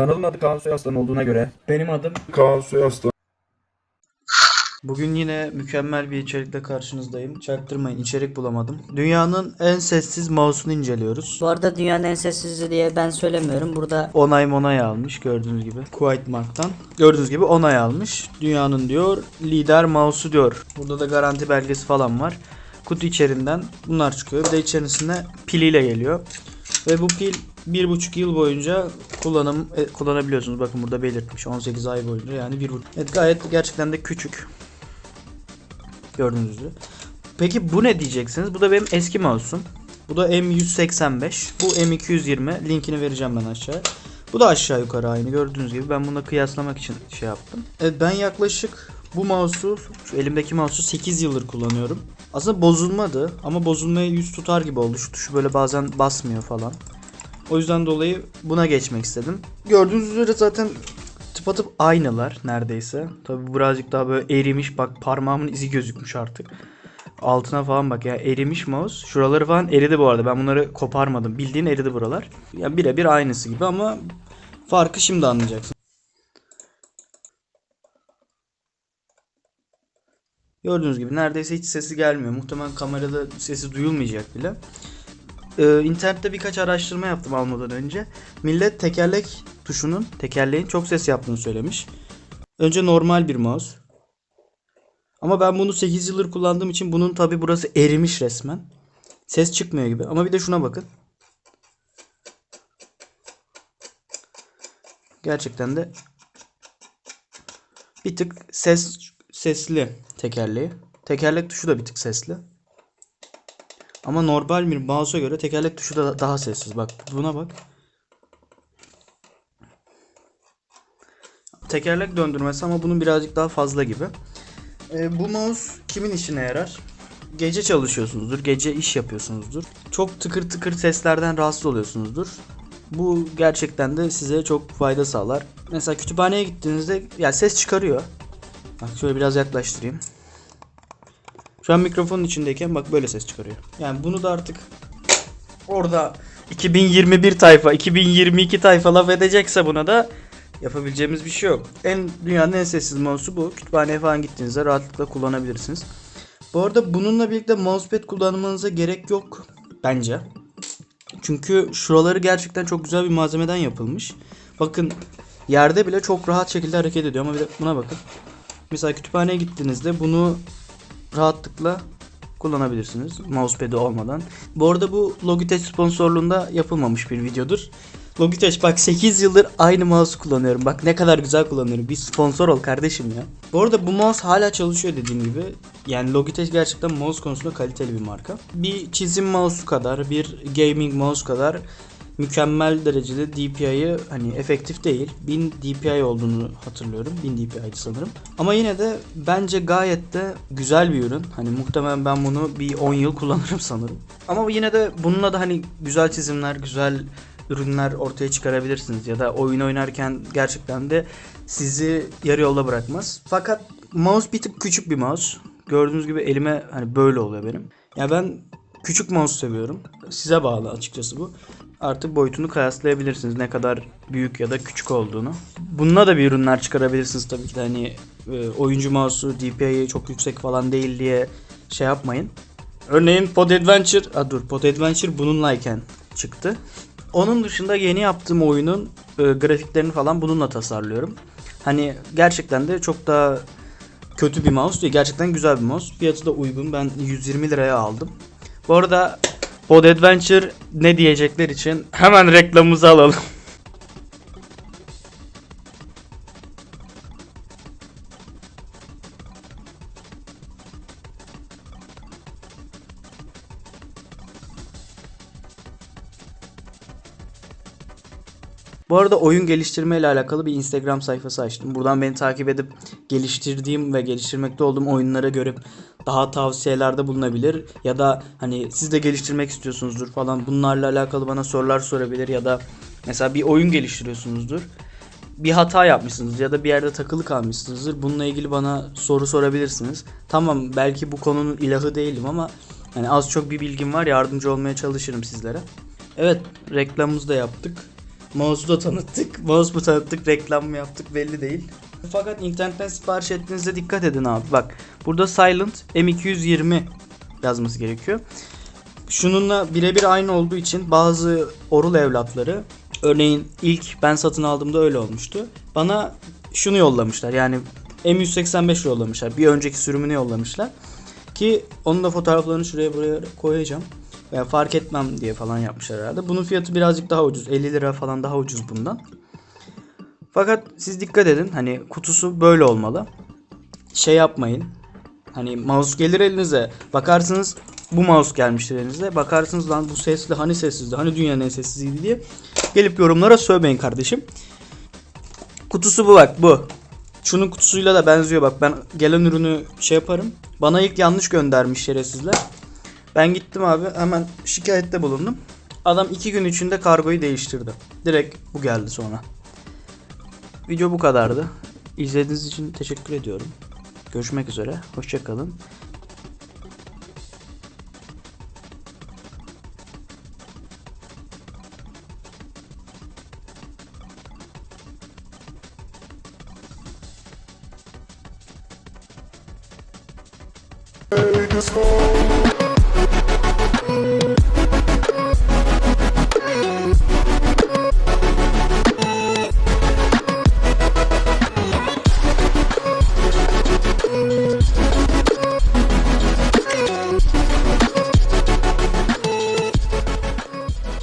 Kanalın adı Kaan Soyaslan olduğuna göre Benim adım Kaan Soyaslan. Bugün yine mükemmel bir içerikle karşınızdayım. Çaktırmayın içerik bulamadım. Dünyanın en sessiz mouse'unu inceliyoruz. Bu arada dünyanın en sessizliği diye ben söylemiyorum. Burada Onay monay almış gördüğünüz gibi. Quiet Mark'tan. Gördüğünüz gibi onay almış. Dünyanın diyor lider mouse'u diyor. Burada da garanti belgesi falan var. Kutu içerinden bunlar çıkıyor. Bir de içerisinde piliyle geliyor. Ve bu pil 1,5 yıl boyunca kullanım e, kullanabiliyorsunuz. Bakın burada belirtmiş 18 ay boyunca yani 1,5. Evet gayet gerçekten de küçük. Gördüğünüz üzere. Peki bu ne diyeceksiniz? Bu da benim eski mouse'um. Bu da M185. Bu M220. Linkini vereceğim ben aşağıya. Bu da aşağı yukarı aynı gördüğünüz gibi. Ben bununla kıyaslamak için şey yaptım. Evet ben yaklaşık bu mouse'u, şu elimdeki mouse'u 8 yıldır kullanıyorum. Aslında bozulmadı ama bozulmaya yüz tutar gibi oldu. Şu tuşu böyle bazen basmıyor falan. O yüzden dolayı buna geçmek istedim. Gördüğünüz üzere zaten tıpatıp aynılar neredeyse. Tabi birazcık daha böyle erimiş. Bak parmağımın izi gözükmüş artık. Altına falan bak ya erimiş mouse. Şuraları falan eridi bu arada. Ben bunları koparmadım. Bildiğin eridi buralar. Ya birebir aynısı gibi ama farkı şimdi anlayacaksın. Gördüğünüz gibi neredeyse hiç sesi gelmiyor. Muhtemelen kamerada sesi duyulmayacak bile. Ee, internette birkaç araştırma yaptım almadan önce. Millet tekerlek tuşunun, tekerleğin çok ses yaptığını söylemiş. Önce normal bir mouse. Ama ben bunu 8 yıldır kullandığım için bunun tabi burası erimiş resmen. Ses çıkmıyor gibi. Ama bir de şuna bakın. Gerçekten de bir tık ses sesli tekerleği. Tekerlek tuşu da bir tık sesli. Ama normal bir mouse'a göre tekerlek tuşu da daha sessiz. Bak buna bak. Tekerlek döndürmesi ama bunun birazcık daha fazla gibi. Ee, bu mouse kimin işine yarar? Gece çalışıyorsunuzdur, gece iş yapıyorsunuzdur. Çok tıkır tıkır seslerden rahatsız oluyorsunuzdur. Bu gerçekten de size çok fayda sağlar. Mesela kütüphaneye gittiğinizde ya ses çıkarıyor. Bak şöyle biraz yaklaştırayım. An mikrofonun içindeyken bak böyle ses çıkarıyor. Yani bunu da artık orada 2021 tayfa, 2022 tayfa laf edecekse buna da yapabileceğimiz bir şey yok. En dünyanın en sessiz mouse'u bu. Kütüphaneye falan gittiğinizde rahatlıkla kullanabilirsiniz. Bu arada bununla birlikte mousepad kullanmanıza gerek yok bence. Çünkü şuraları gerçekten çok güzel bir malzemeden yapılmış. Bakın yerde bile çok rahat şekilde hareket ediyor ama bir de buna bakın. Mesela kütüphaneye gittiğinizde bunu rahatlıkla kullanabilirsiniz mousepad'i olmadan. Bu arada bu Logitech sponsorluğunda yapılmamış bir videodur. Logitech bak 8 yıldır aynı mouse kullanıyorum. Bak ne kadar güzel kullanıyorum. Bir sponsor ol kardeşim ya. Bu arada bu mouse hala çalışıyor dediğim gibi. Yani Logitech gerçekten mouse konusunda kaliteli bir marka. Bir çizim mouse kadar, bir gaming mouse kadar mükemmel derecede DPI'yi hani efektif değil. 1000 DPI olduğunu hatırlıyorum. 1000 DPI'di sanırım. Ama yine de bence gayet de güzel bir ürün. Hani muhtemelen ben bunu bir 10 yıl kullanırım sanırım. Ama yine de bununla da hani güzel çizimler, güzel ürünler ortaya çıkarabilirsiniz ya da oyun oynarken gerçekten de sizi yarı yolda bırakmaz. Fakat mouse bir tık küçük bir mouse. Gördüğünüz gibi elime hani böyle oluyor benim. Ya ben küçük mouse seviyorum. Size bağlı açıkçası bu. Artık boyutunu kıyaslayabilirsiniz ne kadar büyük ya da küçük olduğunu. Bununla da bir ürünler çıkarabilirsiniz tabii ki de hani e, oyuncu mouse'u DPI'yi çok yüksek falan değil diye şey yapmayın. Örneğin Pod Adventure, a dur Pod Adventure bununlayken çıktı. Onun dışında yeni yaptığım oyunun e, grafiklerini falan bununla tasarlıyorum. Hani gerçekten de çok daha kötü bir mouse değil. Gerçekten güzel bir mouse. Fiyatı da uygun. Ben 120 liraya aldım. Bu arada Pod Adventure ne diyecekler için hemen reklamımızı alalım. Bu arada oyun geliştirme ile alakalı bir Instagram sayfası açtım. Buradan beni takip edip geliştirdiğim ve geliştirmekte olduğum oyunlara görüp daha tavsiyelerde bulunabilir ya da hani siz de geliştirmek istiyorsunuzdur falan bunlarla alakalı bana sorular sorabilir ya da mesela bir oyun geliştiriyorsunuzdur. Bir hata yapmışsınız ya da bir yerde takılı kalmışsınızdır. Bununla ilgili bana soru sorabilirsiniz. Tamam belki bu konunun ilahı değilim ama hani az çok bir bilgim var yardımcı olmaya çalışırım sizlere. Evet reklamımızı da yaptık. Mouse'u da tanıttık. Mouse mu tanıttık, reklam mı yaptık belli değil. Fakat internetten sipariş ettiğinizde dikkat edin abi. Bak burada Silent M220 yazması gerekiyor. Şununla birebir aynı olduğu için bazı Orul evlatları örneğin ilk ben satın aldığımda öyle olmuştu. Bana şunu yollamışlar yani M185 yollamışlar. Bir önceki sürümünü yollamışlar. Ki onun da fotoğraflarını şuraya buraya koyacağım. Yani fark etmem diye falan yapmışlar herhalde. Bunun fiyatı birazcık daha ucuz. 50 lira falan daha ucuz bundan. Fakat siz dikkat edin. Hani kutusu böyle olmalı. Şey yapmayın. Hani mouse gelir elinize. Bakarsınız bu mouse gelmiştir elinize. Bakarsınız lan bu sesli hani sessizdi. Hani dünyanın en sessiziydi diye. Gelip yorumlara sövmeyin kardeşim. Kutusu bu bak bu. Şunun kutusuyla da benziyor bak ben gelen ürünü şey yaparım. Bana ilk yanlış göndermiş şerefsizler. Ben gittim abi hemen şikayette bulundum. Adam iki gün içinde kargoyu değiştirdi. Direkt bu geldi sonra. Video bu kadardı. İzlediğiniz için teşekkür ediyorum. Görüşmek üzere. Hoşçakalın. Disco.